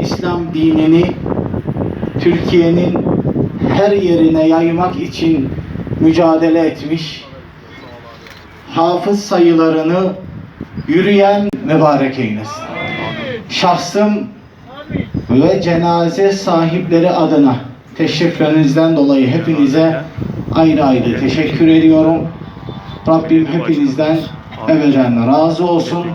İslam dinini Türkiye'nin her yerine yaymak için mücadele etmiş. Hafız sayılarını yürüyen mübarek eylesin. Şahsım ve cenaze sahipleri adına teşriflerinizden dolayı hepinize ayrı ayrı teşekkür ediyorum. Rabbim hepinizden ebeden razı olsun.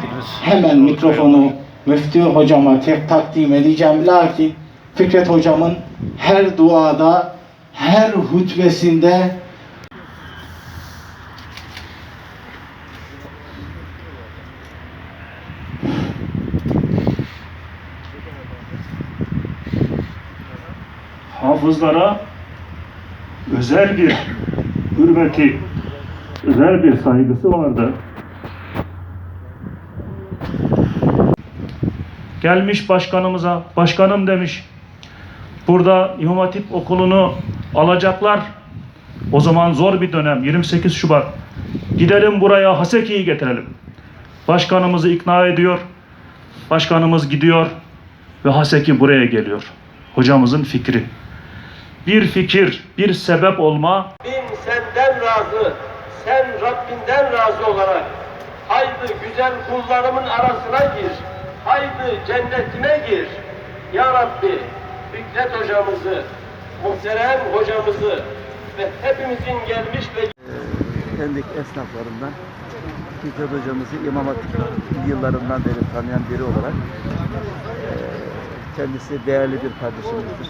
Hemen mikrofonu Müftü hocama tek takdim edeceğim. Lakin Fikret hocamın her duada, her hutbesinde hafızlara özel bir hürmeti, özel bir saygısı vardı. Gelmiş başkanımıza, başkanım demiş, burada İmam Hatip okulunu alacaklar. O zaman zor bir dönem, 28 Şubat. Gidelim buraya Haseki'yi getirelim. Başkanımızı ikna ediyor. Başkanımız gidiyor ve Haseki buraya geliyor. Hocamızın fikri bir fikir, bir sebep olma Rabbim senden razı, sen Rabbinden razı olarak haydi güzel kullarımın arasına gir, haydi cennetime gir. Ya Rabbi, Fikret hocamızı, muhterem hocamızı ve hepimizin gelmiş ve Pendik esnaflarından Fikret hocamızı İmam Hatip yıllarından beri tanıyan biri olarak kendisi değerli bir kardeşimizdir.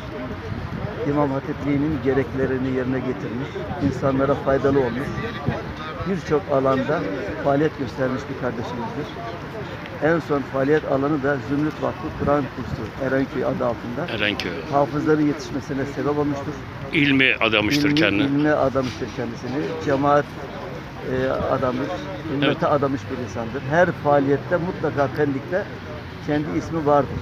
İmam Hatipliğinin gereklerini yerine getirmiş, insanlara faydalı olmuş, birçok alanda faaliyet göstermiş bir kardeşimizdir. En son faaliyet alanı da Zümrüt Vakfı Kur'an Kursu Erenköy adı altında. Erenköy. Hafızların yetişmesine sebep olmuştur. İlmi adamıştır İlmi- kendini. İlmine adamıştır kendisini. Cemaat e, adamış, ümmete Evet. adamış bir insandır. Her faaliyette mutlaka Pendik'te kendi ismi vardır.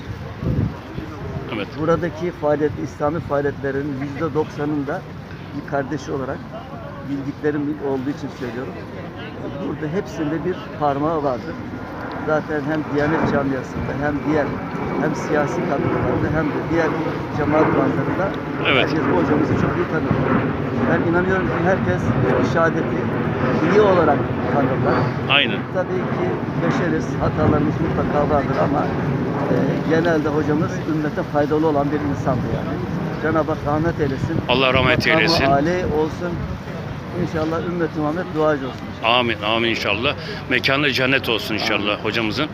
Evet. Buradaki faaliyet, İslami faaliyetlerin yüzde doksanında bir kardeşi olarak bildiklerim olduğu için söylüyorum. Burada hepsinde bir parmağı vardır. Zaten hem Diyanet camiasında hem diğer hem siyasi kadrolarda hem de diğer cemaat bazılarında Evet. herkes bu hocamızı çok iyi tanır. Ben inanıyorum ki herkes şehadeti iyi olarak tanırlar. Aynen. Tabii ki beşeriz, hatalarımız mutlaka vardır ama e, genelde hocamız ümmete faydalı olan bir insandı yani. Cenab-ı Hak rahmet eylesin. Allah rahmet eylesin. âli olsun. İnşallah ümmet-i Muhammed duacı olsun. Amin. Amin inşallah. Mekanı cennet olsun inşallah hocamızın.